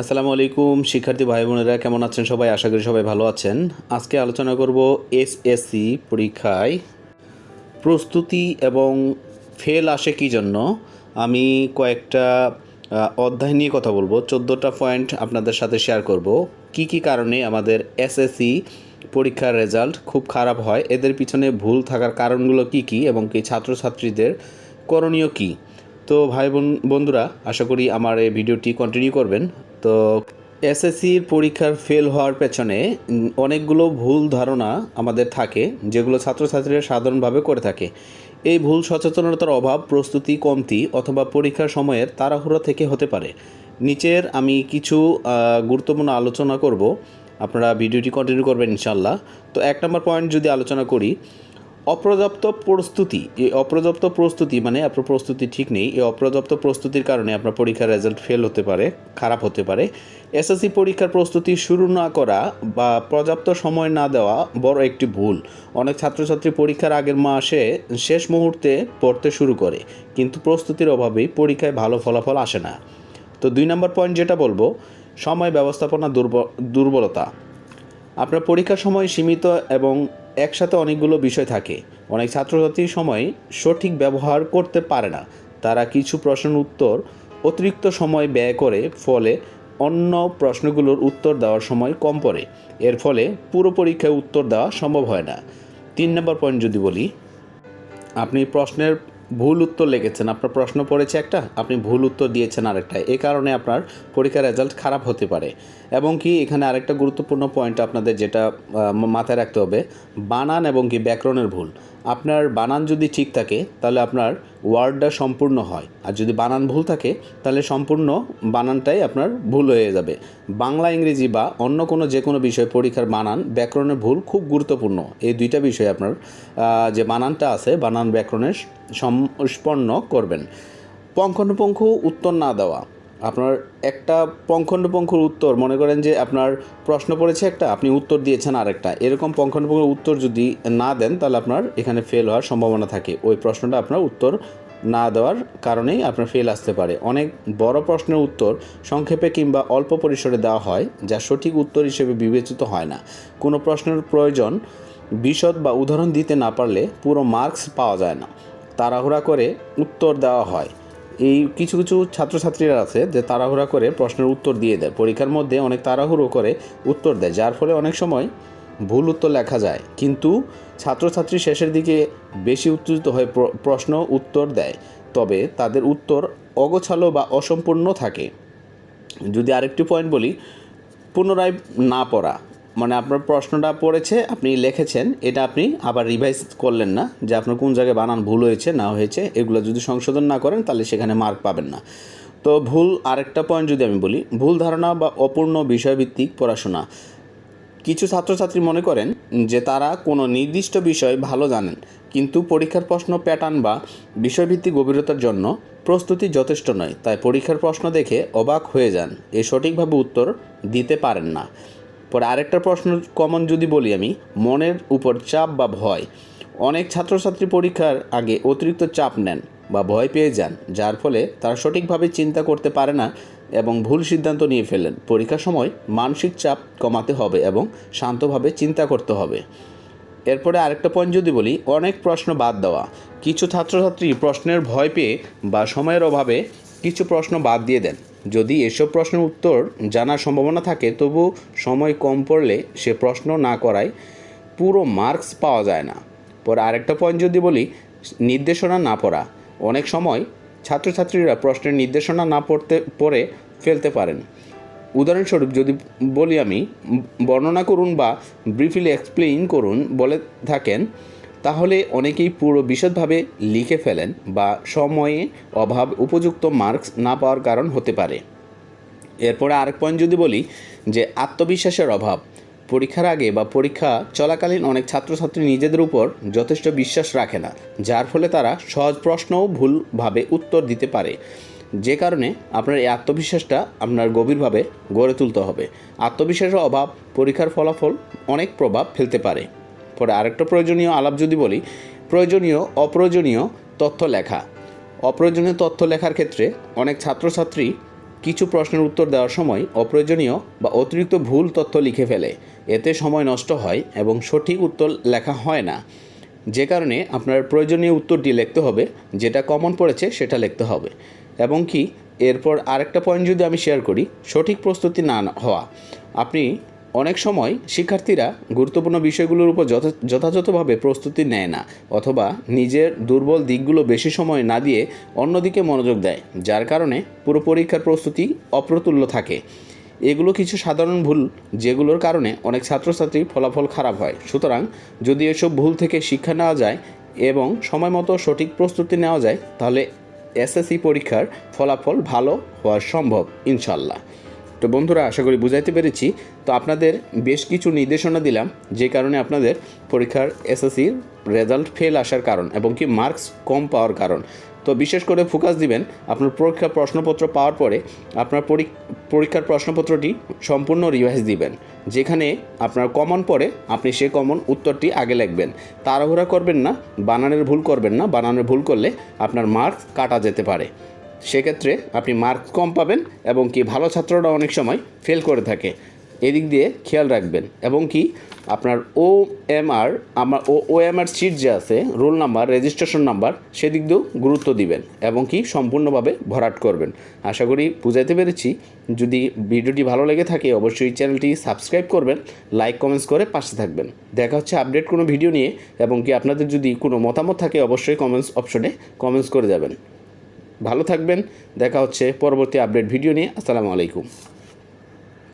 আসসালামু আলাইকুম, শিক্ষার্থী ভাই বোনেরা কেমন আছেন সবাই? আশা করি সবাই ভালো আছেন। আজকে আলোচনা করব এসএসসি পরীক্ষায় প্রস্তুতি এবং ফেল আসে কী জন্য? আমি কয়েকটা অধ্যায় নিয়ে কথা বলব। চোদ্দোটা পয়েন্ট আপনাদের সাথে শেয়ার করব। কি কি কারণে আমাদের এসএসসি পরীক্ষার রেজাল্ট খুব খারাপ হয়? এদের পিছনে ভুল থাকার কারণগুলো কি কি এবং কি ছাত্রছাত্রীদের করণীয় কী? তো ভাই বোন, বন্ধুরা, আশা করি আমার এই ভিডিওটি কন্টিনিউ করবেন। তো এসএসসির পরীক্ষার ফেল হওয়ার পেছনে অনেকগুলো ভুল ধারণা আমাদের থাকে, যেগুলো ছাত্রছাত্রীরা সাধারণভাবে করে থাকে। এই ভুল সচেতনতার অভাব প্রস্তুতি কমতি অথবা পরীক্ষার সময়ের তাড়াহুড়ো থেকে হতে পারে। নিচের আমি কিছু গুরুত্বপূর্ণ আলোচনা করব। আপনারা ভিডিওটি কন্টিনিউ করবেন ইনশাল্লাহ তো এক নম্বর পয়েন্ট যদি আলোচনা করি অপর্যাপ্ত প্রস্তুতি, এই অপর্যাপ্ত প্রস্তুতি মানে আপনার প্রস্তুতি ঠিক নেই, এই অপর্যাপ্ত প্রস্তুতির কারণে আপনার পরীক্ষার রেজাল্ট ফেল হতে পারে, খারাপ হতে পারে। এসএসসি পরীক্ষার প্রস্তুতি শুরু না করা বা পর্যাপ্ত সময় না দেওয়া বড় একটি ভুল। অনেক ছাত্রছাত্রী পরীক্ষার আগের মাসে শেষ মুহূর্তে পড়তে শুরু করে, কিন্তু প্রস্তুতির অভাবেই পরীক্ষায় ভালো ফলাফল আসে না। তো দুই নম্বর পয়েন্ট যেটা বলব, সময় ব্যবস্থাপনা দুর্ব- দুর্বলতা। আপনার পরীক্ষার সময় সীমিত এবং একসাথে অনেকগুলো বিষয় থাকে। অনেক ছাত্রছাত্রীর সময় সঠিক ব্যবহার করতে পারে না। তারা কিছু প্রশ্নের উত্তর অতিরিক্ত সময় ব্যয় করে, ফলে অন্য প্রশ্নগুলোর উত্তর দেওয়ার সময় কম পড়ে। এর ফলে পুরো পরীক্ষায় উত্তর দেওয়া সম্ভব হয় না। তিন নম্বর পয়েন্ট যদি বলি, আপনি প্রশ্নের ভুল উত্তর লিখেছেন। আপনার প্রশ্ন পড়েছে একটা, আপনি ভুল উত্তর দিয়েছেন আরেকটা এ কারণে আপনার পরীক্ষার রেজাল্ট খারাপ হতে পারে। এবং কি এখানে আরেকটা গুরুত্বপূর্ণ পয়েন্ট আপনাদের যেটা মাথায় রাখতে হবে, বানান এবং কি ব্যাকরণের ভুল। আপনার বানান যদি ঠিক থাকে, তাহলে আপনার ওয়ার্ডটা সম্পূর্ণ হয়। আর যদি বানান ভুল থাকে, তাহলে সম্পূর্ণ বানানটাই আপনার ভুল হয়ে যাবে। বাংলা, ইংরেজি বা অন্য কোনো যে কোনো বিষয় পরীক্ষার বানান ব্যাকরণের ভুল খুব গুরুত্বপূর্ণ। এই দুইটা বিষয় আপনার যে বানানটা আছে, বানান ব্যাকরণের সম্পন্ন করবেন। পঙ্খানুপঙ্খ উত্তর না দেওয়া। আপনার একটা পঙ্খানুপঙ্খর উত্তর, মনে করেন যে আপনার প্রশ্ন পড়েছে একটা, আপনি উত্তর দিয়েছেন আরেকটা। এরকম পঙ্খানুপঙ্খর উত্তর যদি না দেন, তাহলে আপনার এখানে ফেল হওয়ার সম্ভাবনা থাকে। ওই প্রশ্নটা আপনার উত্তর না দেওয়ার কারণেই আপনার ফেল আসতে পারে। অনেক বড় প্রশ্নের উত্তর সংক্ষেপে কিংবা অল্প পরিসরে দেওয়া হয়, যা সঠিক উত্তর হিসেবে বিবেচিত হয় না। কোনো প্রশ্নের প্রয়োজন বিশদ বা উদাহরণ দিতে না পারলে পুরো মার্কস পাওয়া যায় না। তাড়াহুড়া করে উত্তর দেওয়া হয়। এই কিছু কিছু ছাত্রছাত্রীরা আছে যে তাড়াহুড়া করে প্রশ্নের উত্তর দিয়ে দেয়। পরীক্ষার মধ্যে অনেক তাড়াহুড়ো করে উত্তর দেয়, যার ফলে অনেক সময় ভুল উত্তর লেখা যায়। কিন্তু ছাত্রছাত্রী শেষের দিকে বেশি উত্তেজিত হয়ে প্রশ্ন উত্তর দেয়। তবে তাদের উত্তর অগোছালো বা অসম্পূর্ণ থাকে। যদি আরেকটি পয়েন্ট বলি, পুনরায় না পড়া। মানে আপনার প্রশ্নটা পড়েছে, আপনি লিখেছেন, এটা আপনি আবার রিভাইজ করলেন না, যে আপনার কোন জায়গায় বানান ভুল হয়েছে, না হয়েছে, এগুলো যদি সংশোধন না করেন তাহলে সেখানে মার্ক পাবেন না। তো ভুল আরেকটা পয়েন্ট যদি আমি বলি, ভুল ধারণা বা অপূর্ণ বিষয়ভিত্তিক পড়াশোনা। কিছু ছাত্রছাত্রী মনে করেন যে তারা কোনো নির্দিষ্ট বিষয় ভালো জানেন, কিন্তু পরীক্ষার প্রশ্ন প্যাটার্ন বা বিষয়ভিত্তিক গভীরতার জন্য প্রস্তুতি যথেষ্ট নয়, তাই পরীক্ষার প্রশ্ন দেখে অবাক হয়ে যান, এ সঠিকভাবে উত্তর দিতে পারেন না। পরে আরেকটা প্রশ্ন কমন যদি বলি আমি, মনের উপর চাপ বা ভয়? অনেক ছাত্রছাত্রী পরীক্ষার আগে অতিরিক্ত চাপ নেন বা ভয় পেয়ে যান, যার ফলে তারা সঠিকভাবে চিন্তা করতে পারে না এবং ভুল সিদ্ধান্ত নিয়ে ফেলেন। পরীক্ষার সময় মানসিক চাপ কমাতে হবে এবং শান্তভাবে চিন্তা করতে হবে। এরপরে আরেকটা পয়েন্ট যদি বলি, অনেক প্রশ্ন বাদ দেওয়া। কিছু ছাত্রছাত্রী প্রশ্নের ভয় পেয়ে বা সময়ের অভাবে কিছু প্রশ্ন বাদ দিয়ে দেন। যদি এসব প্রশ্নের উত্তর জানার সম্ভাবনা থাকে, তবু সময় কম পড়লে সে প্রশ্ন না করায় পুরো মার্কস পাওয়া যায় না। পরে আরেকটা পয়েন্ট যদি বলি, নির্দেশনা না পড়া। অনেক সময় ছাত্রছাত্রীরা প্রশ্নের নির্দেশনা না পড়তে, পড়ে ফেলতে পারেন। উদাহরণস্বরূপ যদি বলি আমি, বর্ণনা করুন বা ব্রিফলি এক্সপ্লেইন করুন বলে থাকেন তাহলে অনেকেই পুরো বিশদভাবে লিখে ফেলেন বা সময়ে অভাব উপযুক্ত মার্কস না পাওয়ার কারণ হতে পারে। এরপরে আরেক পয়েন্ট যদি বলি যে আত্মবিশ্বাসের অভাব। পরীক্ষার আগে বা পরীক্ষা চলাকালীন অনেক ছাত্রছাত্রী নিজেদের উপর যথেষ্ট বিশ্বাস রাখে না, যার ফলে তারা সহজ প্রশ্নও ভুলভাবে উত্তর দিতে পারে। যে কারণে আপনার এই আত্মবিশ্বাসটা আপনার গভীরভাবে গড়ে তুলতে হবে। আত্মবিশ্বাসের অভাব পরীক্ষার ফলাফল অনেক প্রভাব ফেলতে পারে। পরে আরেকটা প্রয়োজনীয় আলাপ যদি বলি, প্রয়োজনীয়, অপ্রয়োজনীয় তথ্য লেখা। অপ্রয়োজনীয় তথ্য লেখার ক্ষেত্রে অনেক ছাত্রছাত্রী কিছু প্রশ্নের উত্তর দেওয়ার সময় অপ্রয়োজনীয় বা অতিরিক্ত ভুল তথ্য লিখে ফেলে। এতে সময় নষ্ট হয় এবং সঠিক উত্তর লেখা হয় না। যে কারণে আপনার প্রয়োজনীয় উত্তরটি লিখতে হবে, যেটা কমন পড়েছে সেটা লিখতে হবে। এবং কি, এরপর আরেকটা পয়েন্ট যদি আমি শেয়ার করি, সঠিক প্রস্তুতি না হওয়া। আপনি অনেক সময় শিক্ষার্থীরা গুরুত্বপূর্ণ বিষয়গুলোর উপর যথা- যথাযথভাবে প্রস্তুতি নেয় না অথবা নিজের দুর্বল দিকগুলো বেশি সময় না দিয়ে অন্যদিকে মনোযোগ দেয়, যার কারণে পুরো পরীক্ষার প্রস্তুতি অপ্রতুল্য থাকে। এগুলো কিছু সাধারণ ভুল, যেগুলোর কারণে অনেক ছাত্রছাত্রীর ফলাফল খারাপ হয়। সুতরাং যদি এসব ভুল থেকে শিক্ষা নেওয়া যায় এবং সময় মতো সঠিক প্রস্তুতি নেওয়া যায়, তাহলে এসএসসি পরীক্ষার ফলাফল ভালো হওয়া সম্ভব ইনশাল্লাহ তো বন্ধুরা, আশা করি বুঝাইতে পেরেছি। তো আপনাদের বেশ কিছু নির্দেশনা দিলাম, যে কারণে আপনাদের পরীক্ষার এসএসসির রেজাল্ট ফেল আসার কারণ এবং কি মার্কস কম পাওয়ার কারণ। তো বিশেষ করে ফোকাস দিবেন, আপনার পরীক্ষার প্রশ্নপত্র পাওয়ার পরে আপনার পরী- পরীক্ষার প্রশ্নপত্রটি সম্পূর্ণ রিভাইজ দিবেন, যেখানে আপনার কমন পড়ে, আপনি সে কমন উত্তরটি আগে লিখবেন। তাড়াহুড়া করবেন না, বানানের ভুল করবেন না, বানানের ভুল করলে আপনার মার্কস কাটা যেতে পারে। সেক্ষেত্রে আপনি মার্ক কম পাবেন এবং কি ভালো ছাত্ররা অনেক সময় ফেল করে থাকে। এদিক দিয়ে খেয়াল রাখবেন এবং কি আপনার ও এম আর আমার ও ও এম আর সিট যে আছে রোল নাম্বার রেজিস্ট্রেশন নাম্বার সেদিক দিয়েও গুরুত্ব দিবেন এবং কি সম্পূর্ণভাবে ভরাট করবেন। আশা করি বুঝাইতে পেরেছি। যদি ভিডিওটি ভালো লেগে থাকে, অবশ্যই চ্যানেলটি সাবস্ক্রাইব করবেন লাইক কমেন্টস করে পাশে থাকবেন। দেখা হচ্ছে আপডেট কোনো ভিডিও নিয়ে এবং কি আপনাদের যদি কোনো মতামত থাকে, অবশ্যই কমেন্টস অপশনে কমেন্টস করে যাবেন। ভালো থাকবেন। দেখা হচ্ছে পরবর্তী আপডেট ভিডিও নিয়ে। আসসালামু আলাইকুম।